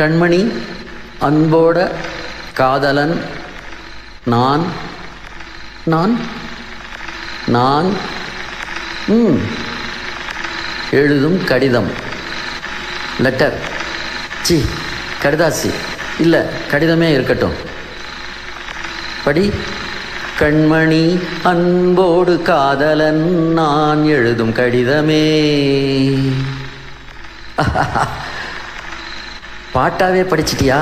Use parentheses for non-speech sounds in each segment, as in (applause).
கண்மணி அன்போட காதலன் நான் நான் நான் ம் எழுதும் கடிதம். லெட்டர் சி கடிதாசி. இல்லை கடிதமே இருக்கட்டும். படி கண்மணி அன்போடு காதலன் நான் எழுதும் கடிதமே. (laughs) பாட்டாவே படிச்சிட்டியா?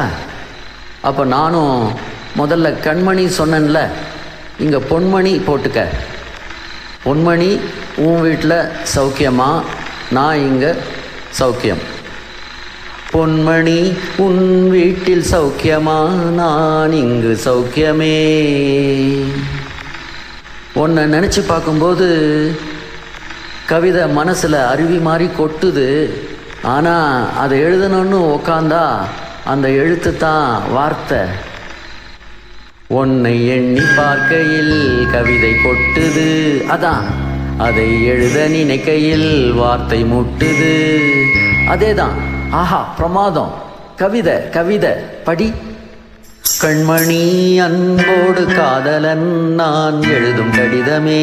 அப்போ நானும் முதல்ல கண்மணி சொன்னேன்ல இங்கே பொன்மணி போட்டுக்க. பொன்மணி உன் வீட்டில் சௌக்கியமா? நான் இங்கே சௌக்கியம். பொன்மணி உன் வீட்டில் சௌக்கியமா? நான் இங்கு சௌக்கியமே. உன்னை நினச்சி பார்க்கும்போது கவிதை மனசில் அருவி மாதிரி கொட்டுது. ஆனால் அதை எழுதணும்னு உக்காந்தா அந்த எழுத்து தான் வார்த்தை. உன்னை எண்ணி பார்க்கையில் கவிதை கொட்டுது. அதான் அதை எழுத நினைக்கையில் வார்த்தை முட்டுது. அதேதான் ஆஹா பிரமாதம். கவிதை கவிதை படி. கண்மணி அன்போடு காதலன் நான் எழுதும் கடிதமே.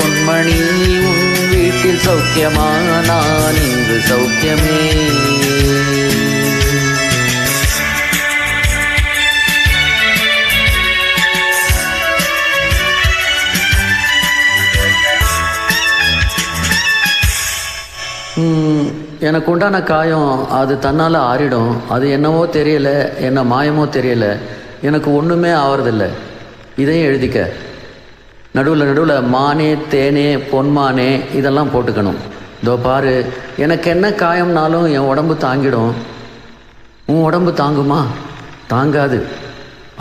பொன்மணி உன் வீட்டில் சௌக்கியமா? நான் இங்கு சௌக்கியமே. எனக்கு உண்டான காயம் அது தன்னால் ஆறிடும். அது என்னவோ தெரியல என்ன மாயமோ தெரியல. எனக்கு ஒன்றுமே ஆவறதில்லை. இதையும் எழுதிக்க. நடுவில் நடுவில் மானே தேனே பொன்மானே இதெல்லாம் போட்டுக்கணும். இதோ பாரு எனக்கு என்ன காயம்னாலும் என் உடம்பு தாங்கிடும். உன் உடம்பு தாங்குமா? தாங்காது.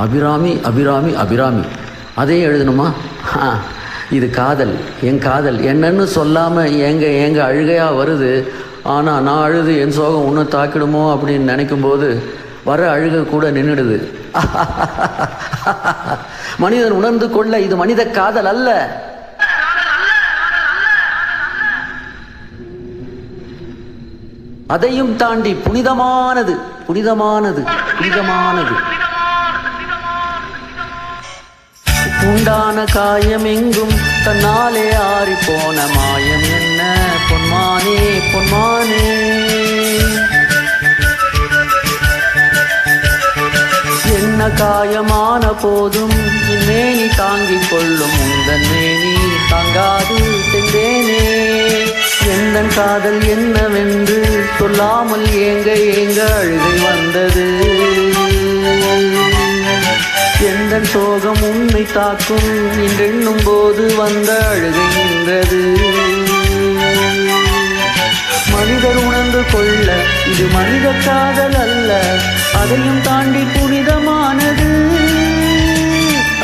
அபிராமி அபிராமி அபிராமி. அதையும் எழுதணுமா? இது காதல் என் காதல். என்னன்னு சொல்லாமல் எங்கள் எங்கள் அழுகையாக வருது? ஆனால் நான் அழுது என் சோகம் இன்னும் தாக்கிடுமோ அப்படின்னு நினைக்கும்போது வர அழுக கூட நின்றுடுது மனிதன் உணர்ந்து கொள்ள இது மனித காதல் அல்ல. அதையும் தாண்டி புனிதமானது புனிதமானது புனிதமானது. உண்டான காயம் எங்கும் தன்னாலே ஆறி போன மாயம் என்ன? பொன்மானே பொன்மா கொள்ளும் உந்தன் தாங்காது சென்றேனே. எந்தன் காதல் என்னவென்று சொல்லாமல் ஏங்க ஏங்க அழுகை வந்தது. எந்தன் சோகம் உன்னை தாக்கும் என்றெண்ணும் போது வந்த அழுகை நின்றது. மனிதர் உணர்ந்து கொள்ள இது மனித காதல் அல்ல அதையும் தாண்டி புனிதமானது.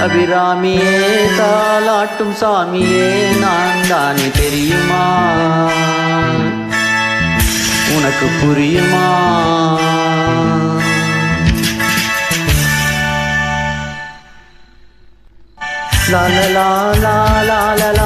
அபிராமியே தாளாட்டும் சாமியே நான் தானே தெரியுமா? உனக்கு புரியுமா? லா லா லா